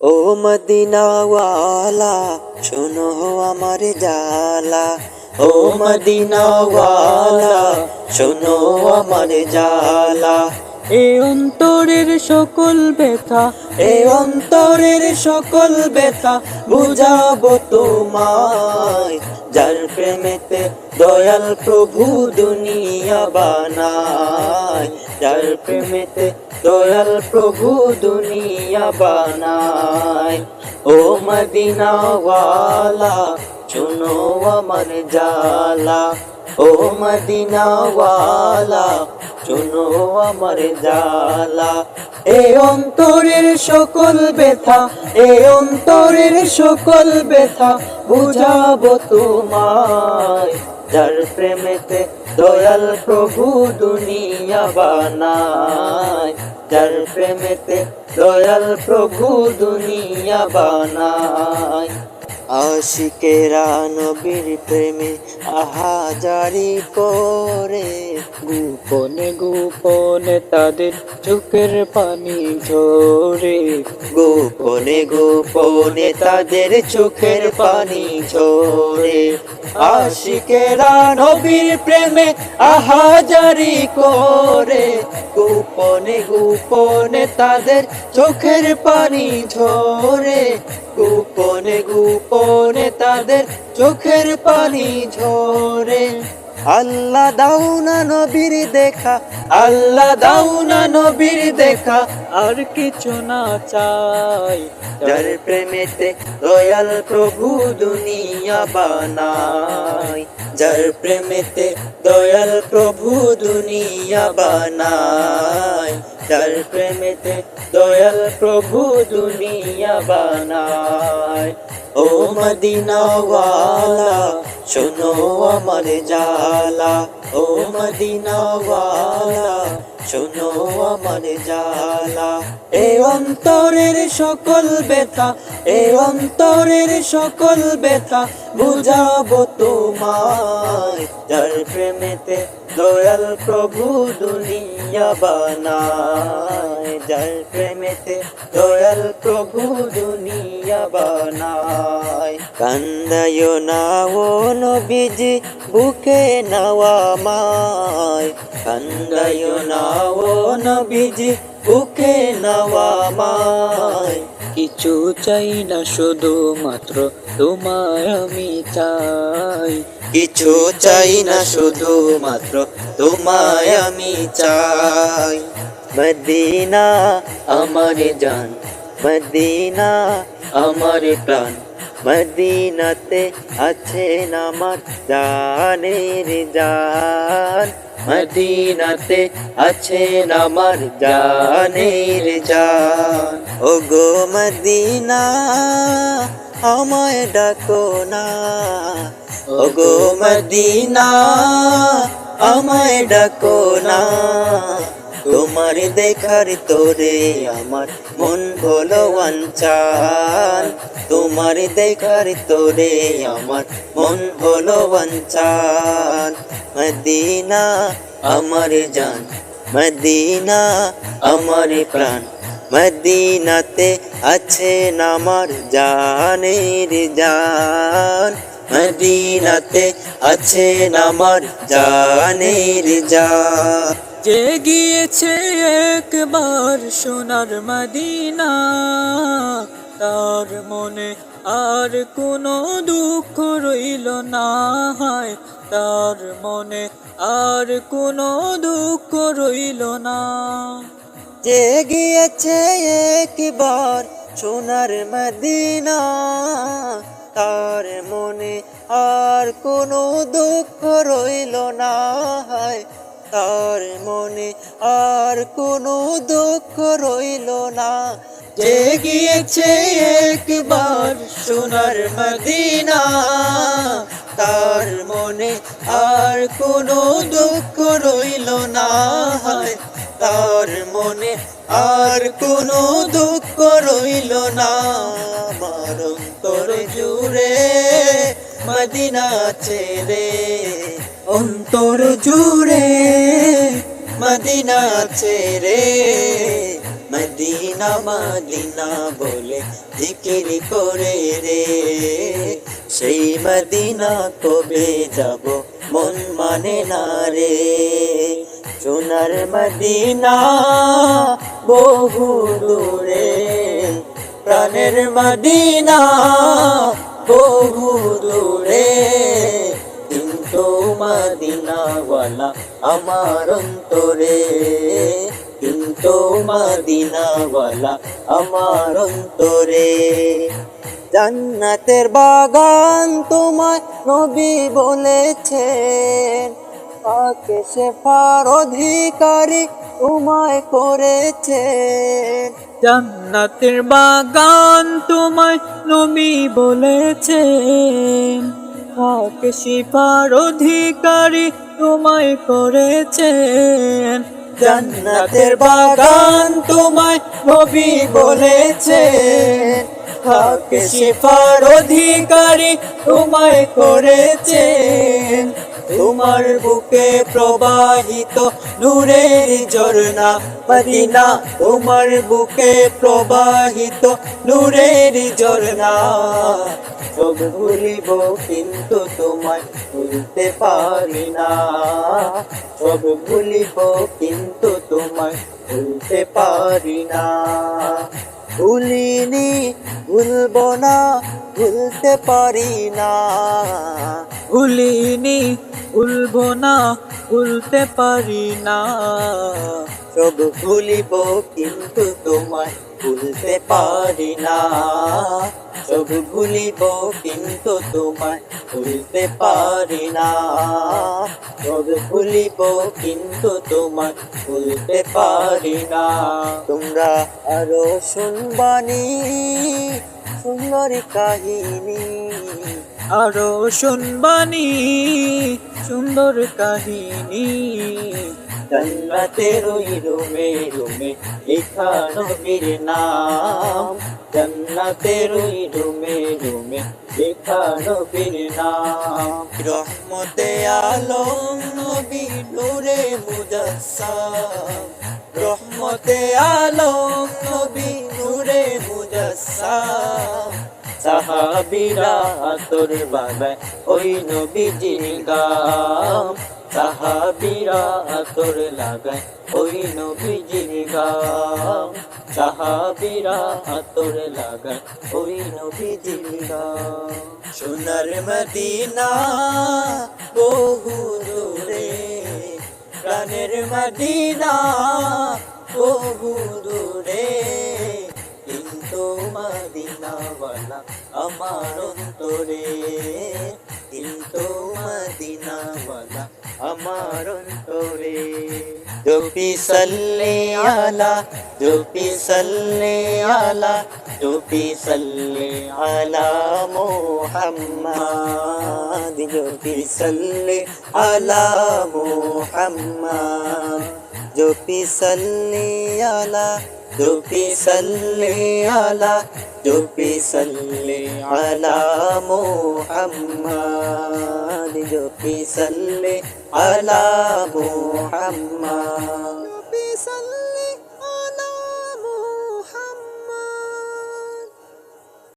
ও মদিনাওয়ালা শোনো আমার জালা। ও মদিনাওয়ালা শোনো আমার জালা। এ অন্তরের সকল ব্যথা এ অন্তরের সকল ব্যথা বুঝাবো তোমায়। যার প্রেমেতে দয়াল প্রভু দুনিয়া বানায়। যার প্রেমেতে, দয়াল প্রভু দুনিয়া বানায়। ও মদিনাওয়ালা, শুনো আমার জালা ও মদিনাওয়ালা, শুনো আমার জালা এ অন্তরের সকল ব্যথা, এ অন্তরের সকল ব্যথা, বুঝাবো তোমায়। যার প্রেমেতে দয়াল প্রভু দুনিয়া বানায়, যার প্রেমেতে দয়াল প্রভু দুনিয়া বানায়। আশিকেরা নবীর প্রেমে আহাজারি করে, গোপনে গোপনে তাদের চোখের পানি ঝরে। গোপনে গোপনে তাদের চোখের পানি ঝরে। আশিকেরা নবীর প্রেমে আহাজারি করে, গোপনে গোপনে তাদের চোখের পানি ঝরে, গোপনে গোপনে তাদের চোখের পানি ঝরে। আল্লাহ দাও না নবীর দেখা, আল্লাহ দাও না নবীর দেখা, আর কিছু না চাই। যার প্রেমেতে দয়াল প্রভু দুনিয়া বানায়, যার প্রেমেতে দয়াল প্রভু দুনিয়া বানায়, যার প্রেমেতে দয়াল প্রভু দুনিয়া বানায়। ও মদিনাওয়ালা, শোনো আমার জালা ও মদিনাওয়ালা, শোনো আমার জালা এ অন্তরের সকল ব্যথা, এ অন্তরের সকল ব্যথা, বুঝাবো তোমায়। যার প্রেমেতে দয়াল প্রভু দুনিয়া। বানায়, যার প্রেমেতে দয়াল প্রভু দুনিয়া বানায়। কান্দায় না ও নবীজি, বুকে নাওয়া মায়। কান্দায় না ও নবীজি, বুকে নাওয়া মায়। কিছু চাই না শুধু মাত্র তোমার আমি চাই। কিছু চাই না শুধু মাত্র তোমায় আমি চাই। মদিনা আমার জান। মদিনা আমার প্রাণ। মদিনাতে আছেন আমার জানের জান। মদিনাতে আছেন আমার জানের জান। ও গো মদিনা, আমায় ডাকো না। ও গো মদিনা, আমায় ডাকো না। তোমার দেখার তোরে আমার মন হলো ওয়াঞ্চান তোমার দেখার তোরে আমার মন হলো ওয়াঞ্চান মদিনা আমার জান, মদিনা আমার প্রাণ। মদিনাতে আছেন আমার জানের জান। মদিনাতে আছেন আমার জানের জান। যে গিয়েছে একবার সোনার মদিনা। তার মনে আর কোনো দুঃখ রইল না হয়। তার মনে আর কোনো দুঃখ রইল না। যে গিয়েছে একবার সোনার মদিনা, তার মনে আর কোনো দুঃখ রইল না হয়। তার মনে আর কোনো দুঃখ রইল না। যে গিয়েছে একবার সোনার মদিনা, তার মনে আর কোনো দুঃখ রইল না। তার মনে আর কোনো দুঃখ রইল না। আমার অন্তর জুড়ে মদিনা ছেড়ে অন্তর জুড়ে মদিনা ছেড়ে মদিনা মদিনা বলে জিকির করে রে। সেই মদিনা কবে যাব মন মানে না রে। সোনার মদিনা বহু দূরে, প্রাণের মদিনা বহু দূরে। মদিনাওয়ালা আমার অন্তরে। কিন্তু মদিনাওয়ালা আমার অন্তরে। জান্নাতের বাগান তোমায় নবী বলেছেন। তাকে শেফার অধিকারী তোমায় করেছেন। জান্নাতের বাগান তোমায় নবী বলেছেন। কাকে শিপার অধিকারী তোমায় করেছেন। জান্নাতের বাগান তোমায় নবী বলেছেন। হক শিফার অধিকারী তোমায় করেছেন। তোমার বুকে প্রবাহিত নূরের ঝর্ণা, মদিনা। তোমার বুকে প্রবাহিত নূরের ঝর্ণা। সব ভুলিব কিন্তু তোমায় ভুলতে পারি না। সব ভুলিব কিন্তু তোমায় ভুলতে পারি না। ভুলিনি, ভুলব না, ভুলতে পারি না। ভুলিনি ভুলবো না ভুলতে পারি না। সব ভুলিব কিন্তু তোমায় ভুলতে পারি না। সব ভুলিব কিন্তু তোমায় ভুলতে পারি না। সব ভুলিব কিন্তু তোমায় ভুলতে পারি না। তোমরা আরও শুনবানি সুন্দর কাহিনী। আরও শুনবানি সুন্দর কাহিনী। জন্নতের রুমে রুমে লেখা নবীর নাম। জন্নতের রুমে রুমে লেখা নবীর নাম। রহমতে আলম নবী নূরে মুজাসসাম। রহমতে আলম নবী নূরে মুজাসসাম। সাহাবিরা তোর বাবা ওই নবীজির গাম। সাহাবিরা তোর লাগায় ওই নবীজির গাম। সাহাবিরা তোর লাগায় ওই নবীজির গাম। সোনার মদিনা বহু দূরে, প্রাণের মদিনা বহু আমার অন্তরে। কিন্তু মদিনাওয়ালা আমার অন্তরে। জপি সাল্লে আলা জপি সাল্লে আলা জপি সাল্লে আলা মোহাম্মদ। জপি সাল্লে আলা মোহাম্মদ। জপি সাল্লে আলা জপি সাল্লে আলা জপি সাল্লে আলা মোহাম্মদ জপি সাল্লে আলা মোহাম্মদ